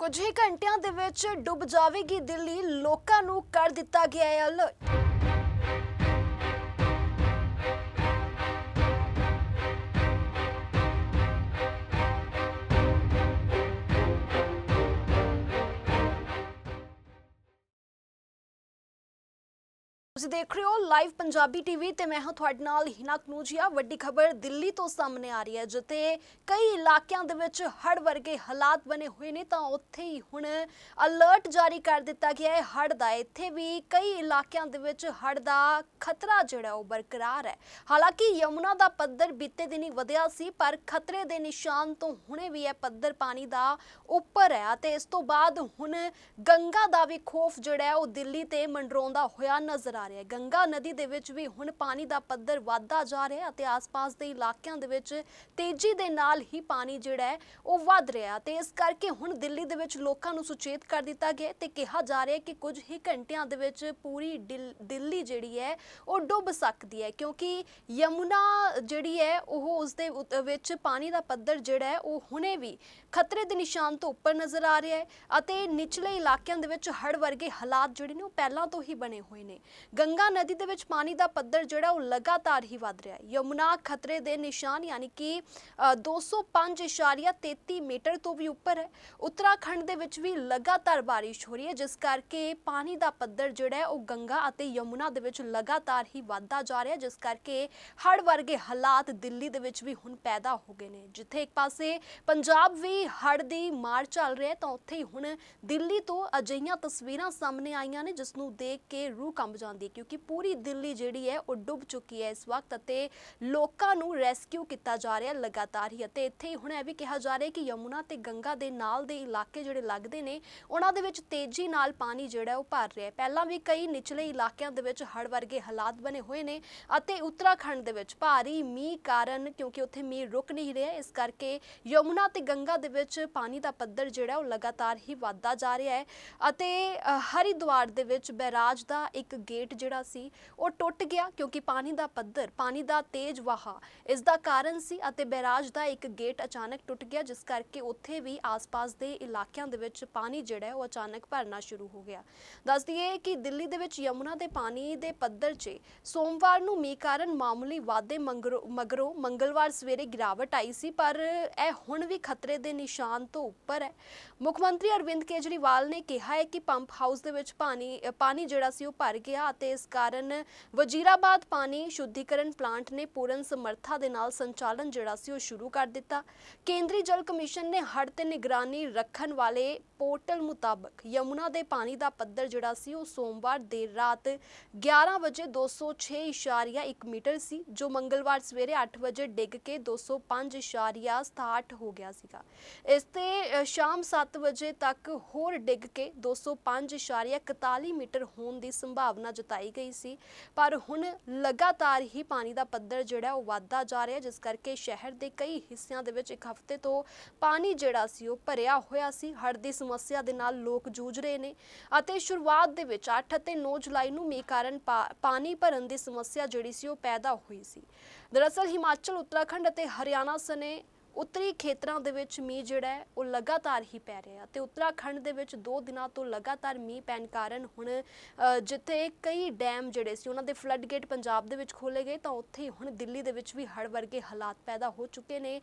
ਕੁਝ ਹੀ ਘੰਟਿਆਂ ਦੇ ਵਿੱਚ ਡੁੱਬ ਜਾਵੇਗੀ ਦਿੱਲੀ। ਲੋਕਾਂ ਨੂੰ ਕਰ ਦਿੱਤਾ ਗਿਆ ਹੈ ਅਲਰਟ ਤੁਸੀਂ ਦੇਖ ਰਹੇ ਹੋ ਲਾਈਵ ਪੰਜਾਬੀ ਟੀਵੀ ਤੇ ਮੈਂ ਹਾਂ ਤੁਹਾਡੇ ਨਾਲ ਹਿਨਾ ਕਨੂਜੀਆ। ਵੱਡੀ ਖਬਰ ਦਿੱਲੀ ਤੋਂ ਸਾਹਮਣੇ ਆ ਰਹੀ ਹੈ, ਜਿੱਥੇ ਕਈ ਇਲਾਕਿਆਂ ਦੇ ਵਿੱਚ ਹੜ੍ਹ ਵਰਗੇ ਹਾਲਾਤ ਬਣੇ ਹੋਏ ਨੇ, ਤਾਂ ਉੱਥੇ ਹੀ ਹੁਣ ਅਲਰਟ ਜਾਰੀ ਕਰ ਦਿੱਤਾ ਗਿਆ ਹੈ ਹੜ੍ਹ ਦਾ। ਇੱਥੇ ਵੀ ਕਈ ਇਲਾਕਿਆਂ ਦੇ ਵਿੱਚ ਹੜ੍ਹ ਦਾ ਖਤਰਾ ਜਿਹੜਾ ਉਹ ਬਰਕਰਾਰ ਹੈ। ਹਾਲਾਂਕਿ ਯਮੁਨਾ ਦਾ ਪੱਧਰ ਬੀਤੇ ਦਿਨੀ ਵਧਿਆ ਸੀ, ਪਰ ਖਤਰੇ ਦੇ ਨਿਸ਼ਾਨ ਤੋਂ ਹੁਣੇ ਵੀ ਇਹ ਪੱਧਰ ਪਾਣੀ ਦਾ ਉੱਪਰ ਹੈ ਅਤੇ ਇਸ ਤੋਂ ਬਾਅਦ ਹੁਣ ਗੰਗਾ ਦਾ ਵੀ ਖੋਫ ਜਿਹੜਾ ਉਹ ਦਿੱਲੀ ਤੇ ਮੰਡਰਾਉਂਦਾ ਹੋਇਆ ਨਜ਼ਰ ਆ ਰਿਹਾ ਹੈ। ਗੰਗਾ ਨਦੀ ਦੇ ਵਿੱਚ ਵੀ ਹੁਣ ਪਾਣੀ ਦਾ ਪੱਧਰ ਵਧਦਾ ਜਾ ਰਿਹਾ ਹੈ ਅਤੇ ਆਸ-ਪਾਸ ਦੇ ਇਲਾਕਿਆਂ ਦੇ ਵਿੱਚ ਤੇਜ਼ੀ ਦੇ ਨਾਲ ਹੀ ਪਾਣੀ ਜਿਹੜਾ ਹੈ ਉਹ ਵੱਧ ਰਿਹਾ ਤੇ ਇਸ ਕਰਕੇ ਹੁਣ ਦਿੱਲੀ ਦੇ ਵਿੱਚ ਲੋਕਾਂ ਨੂੰ ਸੁਚੇਤ ਕਰ ਦਿੱਤਾ ਗਿਆ ਹੈ ਤੇ ਕਿਹਾ ਜਾ ਰਿਹਾ ਹੈ ਕਿ ਕੁਝ ਹੀ ਘੰਟਿਆਂ ਦੇ ਵਿੱਚ ਪੂਰੀ ਦਿੱਲੀ ਜਿਹੜੀ ਹੈ ਉਹ ਡੁੱਬ ਸਕਦੀ ਹੈ ਕਿਉਂਕਿ ਯਮੁਨਾ ਜਿਹੜੀ ਹੈ ਉਹ ਉਸ ਦੇ ਵਿੱਚ ਪਾਣੀ ਦਾ ਪੱਧਰ ਜਿਹੜਾ ਹੈ ਉਹ ਹੁਣੇ ਵੀ ਖਤਰੇ ਦੇ ਨਿਸ਼ਾਨ ਤੋਂ ਉੱਪਰ ਨਜ਼ਰ ਆ ਰਿਹਾ ਹੈ ਅਤੇ ਨਿਚਲੇ ਇਲਾਕਿਆਂ ਦੇ ਵਿੱਚ ਹੜ੍ਹ ਵਰਗੇ ਹਾਲਾਤ ਜਿਹੜੇ ਨੇ ਉਹ ਪਹਿਲਾਂ ਤੋਂ ਹੀ ਬਣੇ ਹੋਏ ਨੇ। ਗੰਗਾ ਨਦੀ ਦੇ ਵਿੱਚ ਪਾਣੀ ਦਾ ਪੱਧਰ ਜਿਹੜਾ ਉਹ ਲਗਾਤਾਰ ਹੀ ਵੱਧ ਰਿਹਾ ਹੈ। ਯਮੁਨਾ ਖਤਰੇ ਦੇ ਨਿਸ਼ਾਨ ਯਾਨੀ ਕਿ ਅ, 205.33 ਮੀਟਰ ਤੋਂ ਵੀ ਉੱਪਰ ਹੈ। ਉੱਤਰਾਖੰਡ ਦੇ ਵਿੱਚ ਵੀ ਲਗਾਤਾਰ ਬਾਰਿਸ਼ ਹੋ ਰਹੀ ਹੈ ਜਿਸ ਕਰਕੇ ਪਾਣੀ ਦਾ ਪੱਧਰ ਜਿਹੜਾ ਹੈ ਉਹ ਗੰਗਾ ਅਤੇ ਯਮੁਨਾ ਦੇ ਵਿੱਚ ਲਗਾਤਾਰ ਹੀ ਵੱਧਦਾ ਜਾ ਰਿਹਾ ਹੈ ਜਿਸ ਕਰਕੇ ਹੜ੍ਹ ਵਰਗੇ ਹਾਲਾਤ ਦਿੱਲੀ ਦੇ ਵਿੱਚ ਵੀ ਹੁਣ ਪੈਦਾ ਹੋ ਗਏ ਨੇ। ਜਿੱਥੇ ਇੱਕ ਪਾਸੇ ਪੰਜਾਬ ਵੀ ਹੜ੍ਹ ਦੀ ਮਾਰ ਚੱਲ ਰਿਹਾ ਹੈ ਤਾਂ ਉੱਥੇ ਹੀ ਹੁਣ ਦਿੱਲੀ ਤੋਂ ਅਜਿਹੀਆਂ ਤਸਵੀਰਾਂ ਸਾਹਮਣੇ ਆਈਆਂ ਨੇ ਜਿਸ ਨੂੰ ਦੇਖ ਕੇ ਰੂਹ ਕੰਬ ਜਾਂਦੀ ਕਿਉਂਕਿ ਪੂਰੀ ਦਿੱਲੀ ਜਿਹੜੀ ਹੈ ਉਹ ਡੁੱਬ ਚੁੱਕੀ ਹੈ ਇਸ ਵਕਤ ਅਤੇ ਲੋਕਾਂ ਨੂੰ ਰੈਸਕਿਊ ਕੀਤਾ ਜਾ ਰਿਹਾ ਲਗਾਤਾਰ ਹੀ ਅਤੇ ਇੱਥੇ ਹੁਣ ਇਹ ਵੀ ਕਿਹਾ ਜਾ ਰਿਹਾ ਕਿ ਯਮੁਨਾ ਤੇ ਗੰਗਾ ਦੇ ਨਾਲ ਦੇ ਇਲਾਕੇ ਜਿਹੜੇ ਲੱਗਦੇ ਨੇ, ਉਹਨਾਂ ਦੇ ਵਿੱਚ ਤੇਜ਼ੀ ਨਾਲ ਪਾਣੀ ਜਿਹੜਾ ਉਹ ਭਰ ਰਿਹਾ ਹੈ। ਪਹਿਲਾਂ ਵੀ ਕਈ ਨਿਚਲੇ ਇਲਾਕਿਆਂ ਦੇ ਵਿੱਚ ਹੜ੍ਹ ਵਰਗੇ ਹਾਲਾਤ ਬਣੇ ਹੋਏ ਨੇ ਅਤੇ ਉੱਤਰਾਖੰਡ ਦੇ ਵਿੱਚ ਭਾਰੀ ਮੀਂਹ ਕਾਰਨ ਕਿਉਂਕਿ ਉੱਥੇ ਮੀਂਹ ਰੁਕ ਨਹੀਂ ਰਿਹਾ, ਇਸ ਕਰਕੇ ਯਮੁਨਾ ਤੇ ਗੰਗਾ ਦੇ ਵਿੱਚ ਪਾਣੀ ਦਾ ਪੱਧਰ ਜਿਹੜਾ ਉਹ ਲਗਾਤਾਰ ਹੀ ਵੱਧਦਾ ਜਾ ਰਿਹਾ ਹੈ ਅਤੇ ਹਰਿਦੁਆਰ ਦੇ ਵਿੱਚ ਬੈਰਾਜ ਦਾ ਇੱਕ ਗੇਟ ਜਿਹੜਾ ਸੀ, ਉਹ ਟੁੱਟ ਗਿਆ ਕਿਉਂਕਿ ਪਾਣੀ ਦਾ ਪੱਧਰ, ਪਾਣੀ ਦਾ ਤੇਜ਼ ਵਹਾ ਇਸ ਦਾ ਕਾਰਨ ਸੀ ਅਤੇ ਬੈਰਾਜ ਦਾ ਇੱਕ ਗੇਟ ਅਚਾਨਕ ਟੁੱਟ ਗਿਆ, ਜਿਸ ਕਰਕੇ ਉੱਥੇ ਵੀ ਆਸ-ਪਾਸ ਦੇ ਇਲਾਕਿਆਂ ਦੇ ਵਿੱਚ ਪਾਣੀ ਜਿਹੜਾ ਉਹ ਅਚਾਨਕ ਭਰਨਾ ਸ਼ੁਰੂ ਹੋ ਗਿਆ। ਦੱਸ ਦਈਏ ਕਿ ਦਿੱਲੀ ਦੇ ਵਿੱਚ ਯਮੁਨਾ ਦੇ ਪਾਣੀ ਦੇ ਪੱਧਰ 'ਚ ਸੋਮਵਾਰ ਨੂੰ ਮੀਂਹ ਕਾਰਨ ਮਾਮੂਲੀ ਵਾਧੇ ਮੰਗਰੋ- ਮਗਰੋਂ ਮੰਗਲਵਾਰ ਸਵੇਰੇ ਗਿਰਾਵਟ ਆਈ ਸੀ, ਪਰ ਇਹ ਹੁਣ ਵੀ ਖਤਰੇ ਦੇ ਨਿਸ਼ਾਨ ਤੋਂ ਉੱਪਰ ਹੈ। ਮੁੱਖ ਮੰਤਰੀ ਅਰਵਿੰਦ ਕੇਜਰੀਵਾਲ ਨੇ ਕਿਹਾ ਹੈ ਕਿ ਪੰਪ ਹਾਊਸ ਦੇ ਵਿੱਚ ਪਾਣੀ ਪਾਣੀ ਜਿਹੜਾ ਸੀ, ਉਹ ਭਰ ਗਿਆ ਅਤੇ ਇਸ ਕਾਰਨ ਵਜੀਰਾਬਾਦ ਪਾਣੀ ਸ਼ੁੱਧੀਕਰਨ ਪਲਾਂਟ ਨੇ ਪੂਰਨ ਸਮਰੱਥਾ ਦੇ ਨਾਲ ਸੰਚਾਲਨ ਜਿਹੜਾ ਸੀ ਉਹ ਸ਼ੁਰੂ ਕਰ ਦਿੱਤਾ। ਕੇਂਦਰੀ ਜਲ ਕਮਿਸ਼ਨ ਨੇ ਹੜ੍ਹ ਤੇ ਨਿਗਰਾਨੀ ਰੱਖਣ ਵਾਲੇ ਪੋਰਟਲ ਮੁਤਾਬਕ ਯਮੁਨਾ ਦੇ ਪਾਣੀ ਦਾ ਪੱਧਰ ਜਿਹੜਾ ਸੀ ਉਹ ਸੋਮਵਾਰ ਦੇਰ ਰਾਤ 11 ਵਜੇ 206.1 ਮੀਟਰ ਸੀ, ਜੋ ਮੰਗਲਵਾਰ ਸਵੇਰੇ 8 ਵਜੇ ਡਿੱਗ ਕੇ 205.67 ਹੋ ਗਿਆ ਸੀਗਾ। ਇਸ ਤੇ ਸ਼ਾਮ 7 ਵਜੇ ਤੱਕ ਹੋਰ ਡਿੱਗ ਕੇ 205.41 ਮੀਟਰ ਹੋਣ ਦੀ ਸੰਭਾਵਨਾ ਜਤਾਈ ਗਈ ਸੀ। ਪਰ ਹੁਣ ਲਗਾਤਾਰ ਹੀ ਪਾਣੀ ਦਾ ਪੱਧਰ ਜਿਹੜਾ ਉਹ ਵੱਧਦਾ ਜਾ ਰਿਹਾ ਜਿਸ ਕਰਕੇ ਸ਼ਹਿਰ ਦੇ ਕਈ ਹਿੱਸਿਆਂ ਦੇ ਵਿੱਚ ਇੱਕ ਹਫ਼ਤੇ ਤੋਂ ਪਾਣੀ ਜਿਹੜਾ ਸੀ ਉਹ ਭਰਿਆ ਹੋਇਆ ਸੀ। ਹੜ੍ਹ ਦੀ ਸਮੱਸਿਆ ਦੇ ਨਾਲ ਲੋਕ ਜੂਝ ਰਹੇ ਨੇ ਅਤੇ ਸ਼ੁਰੂਆਤ ਦੇ ਵਿੱਚ 8 ਅਤੇ 9 ਜੁਲਾਈ ਨੂੰ ਮੀਂਹ ਕਾਰਨ ਪਾ- ਪਾਣੀ ਭਰਨ ਦੀ ਸਮੱਸਿਆ ਜਿਹੜੀ ਸੀ ਉਹ ਪੈਦਾ ਹੋਈ ਸੀ। ਦਰਅਸਲ ਹਿਮਾਚਲ, ਉੱਤਰਾਖੰਡ ਅਤੇ ਹਰਿਆਣਾ ਸਣੇ ਉੱਤਰੀ ਖੇਤਰਾਂ ਦੇ ਵਿੱਚ ਮੀਂਹ ਜਿਹੜਾ ਹੈ, ਉਹ ਲਗਾਤਾਰ ਹੀ ਪੈ ਰਿਹਾ ਤੇ ਉੱਤਰਾਖੰਡ ਦੇ ਵਿੱਚ 2 ਦਿਨਾਂ ਤੋਂ ਲਗਾਤਾਰ ਮੀਂਹ ਪੈਣ ਕਾਰਨ ਹੁਣ ਜਿੱਥੇ ਕਈ ਡੈਮ ਜਿਹੜੇ ਸੀ, ਉਹਨਾਂ ਦੇ ਫਲੱਡ ਗੇਟ ਪੰਜਾਬ ਦੇ ਵਿੱਚ ਖੋਲੇ ਗਏ ਤਾਂ ਉੱਥੇ ਹੀ ਹੁਣ ਦਿੱਲੀ ਦੇ ਵਿੱਚ ਵੀ ਹੜ੍ਹ ਵਰਗੇ ਹਾਲਾਤ ਪੈਦਾ ਹੋ ਚੁੱਕੇ ਨੇ।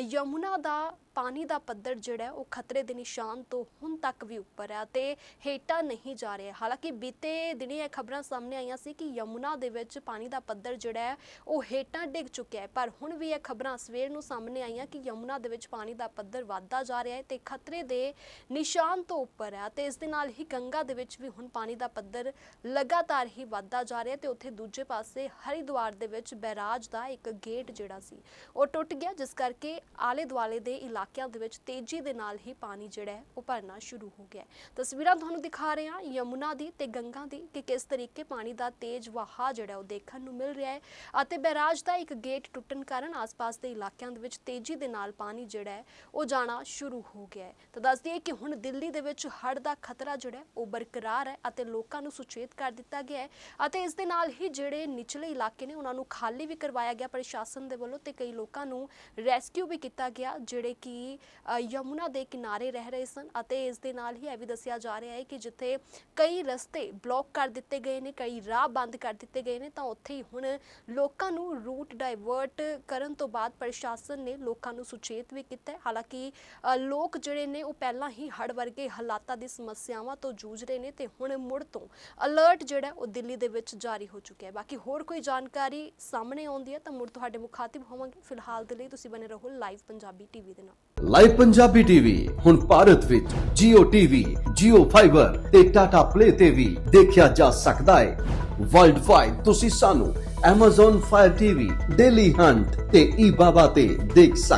ਯਮੁਨਾ ਦਾ ਪਾਣੀ ਦਾ ਪੱਧਰ ਜਿਹੜਾ ਉਹ ਖਤਰੇ ਦੇ ਨਿਸ਼ਾਨ ਤੋਂ ਹੁਣ ਤੱਕ ਵੀ ਉੱਪਰ ਹੈ ਤੇ ਹੇਠਾਂ ਨਹੀਂ ਜਾ ਰਿਹਾ। ਹਾਲਾਂਕਿ ਬੀਤੇ ਦਿਨੀ ਇਹ ਖਬਰਾਂ ਸਾਹਮਣੇ ਆਈਆਂ ਸੀ ਕਿ ਯਮੁਨਾ ਦੇ ਵਿੱਚ ਪਾਣੀ ਦਾ ਪੱਧਰ ਜਿਹੜਾ ਹੈ, ਉਹ ਹੇਠਾਂ ਡਿੱਗ ਚੁੱਕਿਆ ਹੈ, ਪਰ ਹੁਣ ਵੀ ਇਹ ਖਬਰਾਂ ਸਵੇਰ ਨੂੰ ਸਾਹਮਣੇ ਆਈਆਂ ਕਿ ਯਮੁਨਾ ਦੇ ਵਿੱਚ ਪਾਣੀ ਦਾ ਪੱਧਰ ਵੱਧਦਾ ਜਾ ਰਿਹਾ ਹੈ ਤੇ ਖਤਰੇ ਦੇ ਨਿਸ਼ਾਨ ਤੋਂ ਉੱਪਰ ਹੈ ਤੇ ਇਸ ਦੇ ਨਾਲ ਹੀ ਗੰਗਾ ਦੇ ਵਿੱਚ ਵੀ ਹੁਣ ਪਾਣੀ ਦਾ ਪੱਧਰ ਲਗਾਤਾਰ ਹੀ ਵੱਧਦਾ ਜਾ ਰਿਹਾ ਤੇ ਉੱਥੇ ਦੂਜੇ ਪਾਸੇ ਹਰਿਦੁਆਰ ਦੇ ਵਿੱਚ ਬੈਰਾਜ ਦਾ ਇੱਕ ਗੇਟ ਜਿਹੜਾ ਸੀ, ਉਹ ਟੁੱਟ ਗਿਆ, ਜਿਸ ਕਰਕੇ ਆਲੇ ਦੁਆਲੇ ਦੇ ਇਲਾਕਿਆਂ ਦੇ ਵਿੱਚ ਤੇਜ਼ੀ ਦੇ ਨਾਲ ਹੀ ਪਾਣੀ ਜਿਹੜਾ ਹੈ, ਉਹ ਭਰਨਾ ਸ਼ੁਰੂ ਹੋ ਗਿਆ ਤਸਵੀਰਾਂ ਤੁਹਾਨੂੰ ਦਿਖਾ ਰਹੇ ਹਾਂ, ਯਮੁਨਾ ਦੀ ਤੇ ਗੰਗਾ ਦੀ ਕਿ ਕਿਸ ਤਰੀਕੇ ਪਾਣੀ ਦਾ ਤੇਜ਼ ਵਹਾਅ ਜਿਹੜਾ ਉਹ ਦੇਖਣ ਨੂੰ ਮਿਲ ਰਿਹਾ ਹੈ ਅਤੇ ਬੈਰਾਜ ਦਾ ਇੱਕ ਗੇਟ ਟੁੱਟਣ ਕਾਰਨ ਆਸ-ਪਾਸ ਦੇ ਇਲਾਕਿਆਂ ਦੇ ਵਿੱਚ ਤੇਜ਼ੀ ਦੇ ਨਾਲ ਪਾਣੀ ਜਿਹੜਾ ਹੈ, ਉਹ ਜਾਣਾ ਸ਼ੁਰੂ ਹੋ ਗਿਆ ਹੈ। ਤਾਂ ਦੱਸ ਦਈਏ ਕਿ ਹੁਣ ਦਿੱਲੀ ਦੇ ਵਿੱਚ ਹੜ੍ਹ ਦਾ ਖਤਰਾ ਜਿਹੜਾ ਉਹ ਬਰਕਰਾਰ ਹੈ ਅਤੇ ਲੋਕਾਂ ਨੂੰ ਸੁਚੇਤ ਕਰ ਦਿੱਤਾ ਗਿਆ ਹੈ ਅਤੇ ਇਸ ਦੇ ਨਾਲ ਹੀ ਜਿਹੜੇ ਨਿਚਲੇ ਇਲਾਕੇ ਨੇ, ਉਹਨਾਂ ਨੂੰ ਖਾਲੀ ਵੀ ਕਰਵਾਇਆ ਗਿਆ ਪ੍ਰਸ਼ਾਸਨ ਦੇ ਵੱਲੋਂ ਤੇ ਕਈ ਲੋਕਾਂ ਨੂੰ ਰੈਸਕਿਊ ਵੀ ਕੀਤਾ ਗਿਆ, ਜਿਹੜੇ ਕਿ ਯਮੁਨਾ ਦੇ ਕਿਨਾਰੇ ਰਹਿ ਰਹੇ ਸਨ ਅਤੇ ਇਸ ਦੇ ਨਾਲ ਹੀ ਇਹ ਵੀ ਦੱਸਿਆ ਜਾ ਰਿਹਾ ਹੈ ਕਿ ਜਿੱਥੇ ਕਈ ਰਸਤੇ ਬਲੌਕ ਕਰ ਦਿੱਤੇ ਗਏ ਨੇ, ਕਈ ਰਾਹ ਬੰਦ ਕਰ ਦਿੱਤੇ ਗਏ ਨੇ, ਤਾਂ ਉੱਥੇ ਹੀ ਹੁਣ ਲੋਕਾਂ ਨੂੰ ਰੂਟ ਡਾਇਵਰਟ ਕਰਨ ਤੋਂ ਬਾਅਦ ਪ੍ਰਸ਼ਾਸਨ ਨੇ ਲੋਕਾਂ ਨੂੰ ਸੁਚੇਤ ਵੀ ਕੀਤਾ ਹੈ। ਹਾਲਾਂਕਿ ਲੋਕ ਜਿਹੜੇ ਨੇ ਉਹ ਪਹਿਲਾਂ ਹੀ ਹੜ੍ਹ ਵਰਗੇ ਹਾਲਾਤਾਂ ਦੀ ਸਮੱਸਿਆਵਾਂ ਤੋਂ ਜੂਝ ਰਹੇ ਨੇ ਤੇ ਹੁਣ ਮੁੜ ਤੋਂ ਅਲਰਟ ਜਿਹੜਾ ਉਹ ਦਿੱਲੀ ਦੇ ਵਿੱਚ ਜਾਰੀ ਹੋ ਚੁੱਕਿਆ ਹੈ। ਬਾਕੀ ਹੋਰ ਕੋਈ ਜਾਣਕਾਰੀ ਸਾਹਮਣੇ ਆਉਂਦੀ ਹੈ ਤਾਂ ਮੁੜ ਤੁਹਾਡੇ ਮੁਖਾਤਿਬ ਹੋਵਾਂਗੇ। ਫਿਲਹਾਲ ਦੇ ਲਈ ਤੁਸੀਂ ਬਨੇ ਰਹੋ ਲਾਈਵ ਪੰਜਾਬੀ ਟੀਵੀ ਦੇ ਨਾਲ। ਲਾਈਵ ਪੰਜਾਬੀ ਟੀਵੀ ਹੁਣ ਭਾਰਤ ਵਿੱਚ Jio TV, Jio Fiber ਤੇ Tata Play ਤੇ ਵੀ ਦੇਖਿਆ ਜਾ ਸਕਦਾ ਹੈ। ਵਰਲਡ ਵਾਈਡ ਤੁਸੀਂ ਸਾਨੂੰ Amazon Fire TV, Daily Hunt ਤੇ eBaba ਤੇ ਦੇਖ ਸਕਦੇ